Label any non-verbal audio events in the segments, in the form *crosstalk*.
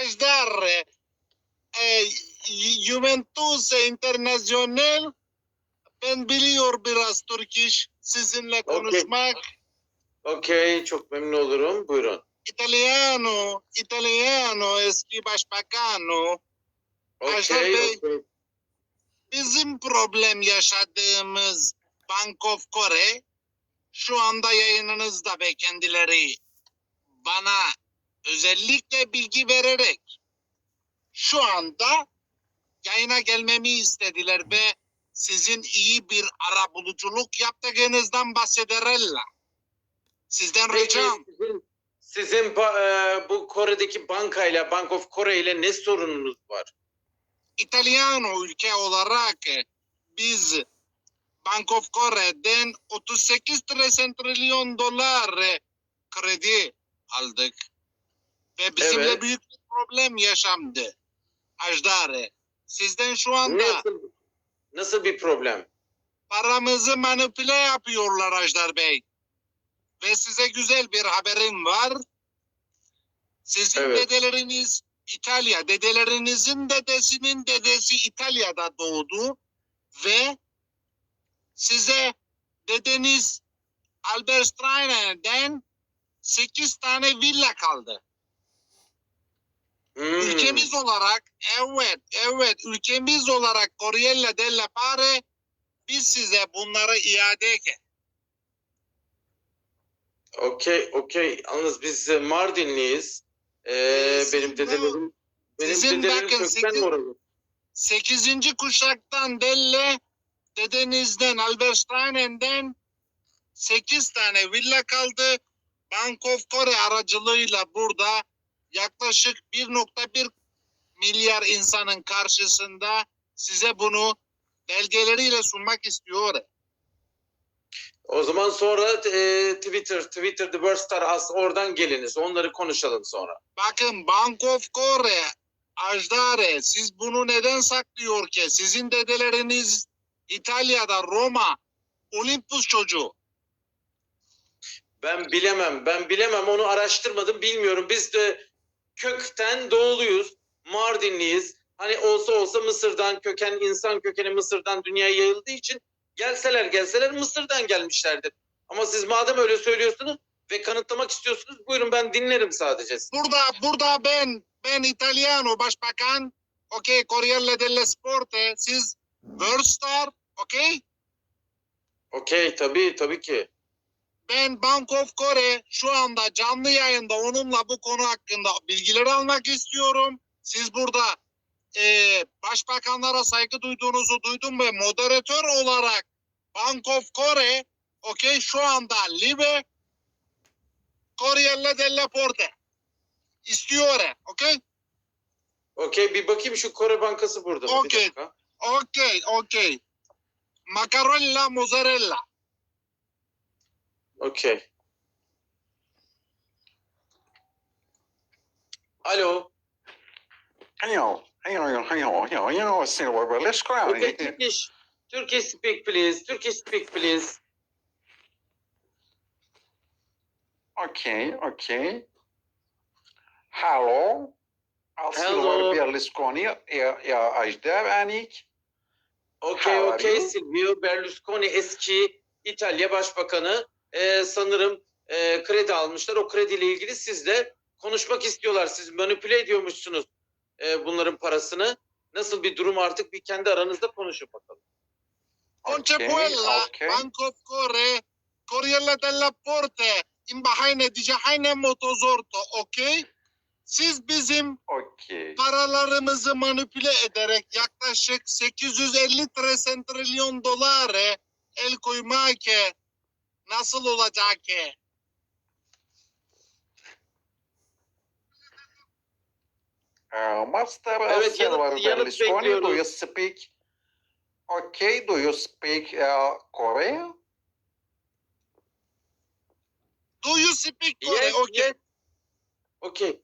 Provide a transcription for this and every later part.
Ajdar, e, e, Juventus International ben biliyor biraz Türk iş sizinle konuşmak. Okey, çok memnun olurum. Buyurun. İtalyano, İtalyano eski başbakanı. Ajdar Okey, Bey. okey. Bizim problem yaşadığımız Bank of Kore şu anda yayınınızda ve kendileri bana özellikle bilgi vererek şu anda yayına gelmemi istediler ve sizin iyi bir ara buluculuk yaptığınızdan bahsederler. Sizden Peki, ricam sizin, e, bu Kore'deki bankayla, Bank of Kore ile ne sorununuz var? İtalyano ülke olarak biz Bank of Kore'den 38 trilyon dolar kredi aldık. Ve bizimle Evet. büyük bir problem yaşandı. Ajdar, e, sizden şu anda Nasıl, nasıl bir problem? paramızı manipüle yapıyorlar Ajdar Bey. Ve size güzel bir haberim var. Sizin Evet. dedeleriniz İtalya, dedelerinizin dedesinin dedesi İtalya'da doğdu ve size dedeniz Albert Steiner'den 8 tane villa kaldı. Hmm, Ülkemiz olarak evet evet ülkemiz olarak Corriere della Pare biz size bunları iade ederek Okey, okey. Yalnız biz e, Mardinliyiz. Ee, Ee, benim dedelerim, benim sizin dedelerim bakın, kökten oralı. 8. kuşaktan Delle dedenizden Albert Steiner'den 8 tane villa kaldı. Bank of Kore aracılığıyla burada yaklaşık 1.1 milyar insanın karşısında size bunu belgeleriyle sunmak istiyor. O zaman sonra e, Twitter, Twitter The World Star Us oradan geliniz. Onları konuşalım sonra. Bakın Bank of Kore, Ajdare siz bunu neden saklıyor ki? Sizin dedeleriniz İtalya'da Roma, Olympus çocuğu. Ben bilemem, ben bilemem. Onu araştırmadım, bilmiyorum. Biz de kökten doğuluyuz, Mardinliyiz. Hani olsa olsa Mısır'dan köken, insan kökeni Mısır'dan dünyaya yayıldığı için gelseler gelseler Mısır'dan gelmişlerdir. Ama siz madem öyle söylüyorsunuz ve kanıtlamak istiyorsunuz, buyurun ben dinlerim sadece. Burada burada ben ben İtalyano başbakan. Okey Corriere dello Sporte. Siz World Star. Okey. Okey, tabii, tabii ki. Ben Bank of Kore şu anda canlı yayında onunla bu konu hakkında bilgileri almak istiyorum. Siz burada eee, başbakanlara saygı duyduğunuzu duydum ve moderatör olarak Bank of Kore okey şu anda Libe Corriere dello Porte istiyor. Okey. Okey, bir bakayım şu Kore Bankası burada Okey. Okey, okey. Macarella, mozzarella. Okey. Alo. Hello, hello, hello, hello, hello, Silver, let's go. Okay, Turkish. Turkish speak please. Turkish speak please. Okay, okay. Hello. Hello. Berlusconi, ya, ya Ajdar Anik. Okay, How okay. Silvio Berlusconi eski İtalya Başbakanı Ee, sanırım e, kredi almışlar. O krediyle ilgili sizle konuşmak istiyorlar. Siz manipüle ediyormuşsunuz e, bunların parasını. Nasıl bir durum artık bir kendi aranızda konuşun bakalım. Concepuella, okay. Bank of Kore, Corriere della Porte, İmbahane Dicahane Motozorto, okey? Siz bizim Okay. paralarımızı manipüle ederek yaklaşık 850 tresen trilyon dolar el koymak nasıl olacak ki? Uh, Master uh, Evet, Silver yanıt- yanıt Berlusconi, do bekliyoruz. you speak? Okay, do you speak uh, Korean? Do you speak Kore? Yes, Okay. yes. Okay.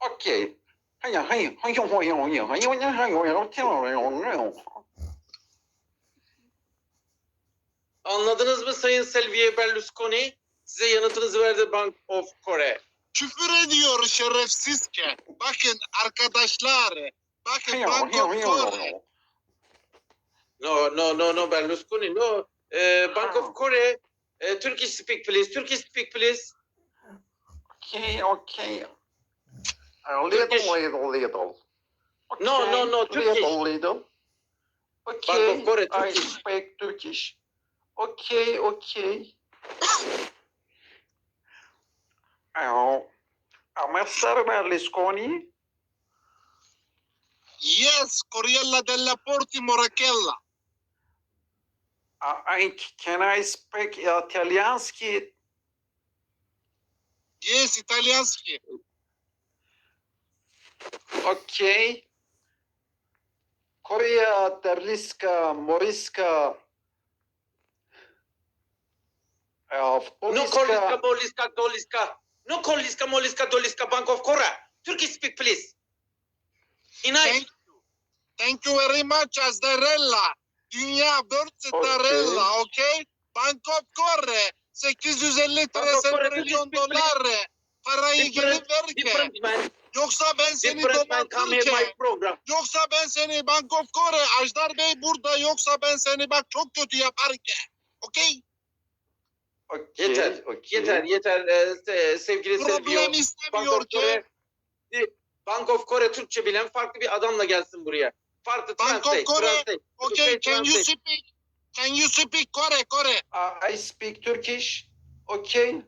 Okay. Hayır, hayır, hayır, hayır, hayır, hayır, hayır, hayır, hayır, hayır. Anladınız mı Sayın Silvio Berlusconi? Size yanıtınızı verdi Bank of Kore. küfür ediyor şerefsizke. Bakın arkadaşlar. Bakın Bank of Kore. No, no, no, no, Berlusconi, no. Eh, Bank of Korea, eh, Turkish speak please, Turkish speak please. Okay, okay. A little, Turkish. little, little. No, no, no, Turkish. Little, little. Bank Okay, of Korea, I Turkish. speak Turkish. Okay, okay. *coughs* Oh, Mr. Berlusconi, Yes, Coriella della Porti Morachella. uh, I, can I speak Italianski? Yes, Italianski. Okay. Korea, Derliska, Moriska. No Koliska, Moliska, Doliska. No Koliska, Moliska, Doliska, Bank of Korea. Turkish speak please. İnay. Thank you. Thank you very much Azdarella. Dünya 4 starella, okay? Bank of Kore 850 Bank of Kore, trilyon please, please. dolar. Parayı geri ver ki. Yoksa ben seni domatırken. my program. Yoksa ben seni Bank of Kore, Ajdar Bey burada. Yoksa ben seni bak çok kötü yaparken. Okey? Okay, Yeter, okay. Yeter, yeter se- sevgili Problem. Bank istemiyor of ki. Kore, Bank of Kore Türkçe bilen farklı bir adamla gelsin buraya. Farklı Bank of translate, Kore, translate. Okay, can you translate. speak? Can you speak Kore, Kore? Uh, I speak Turkish. Okay.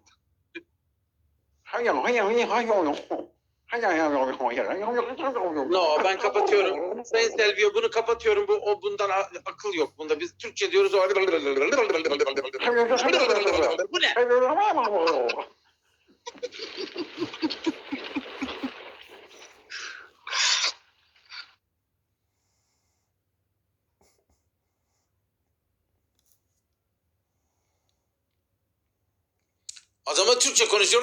Hayo, hayo, hayo, hayo. No, ben kapatıyorum. *laughs* Sayın Selvio bunu kapatıyorum. Bu o bundan akıl yok. Bunda biz Türkçe diyoruz. O... Bu ne? Adama Türkçe konuşuyor.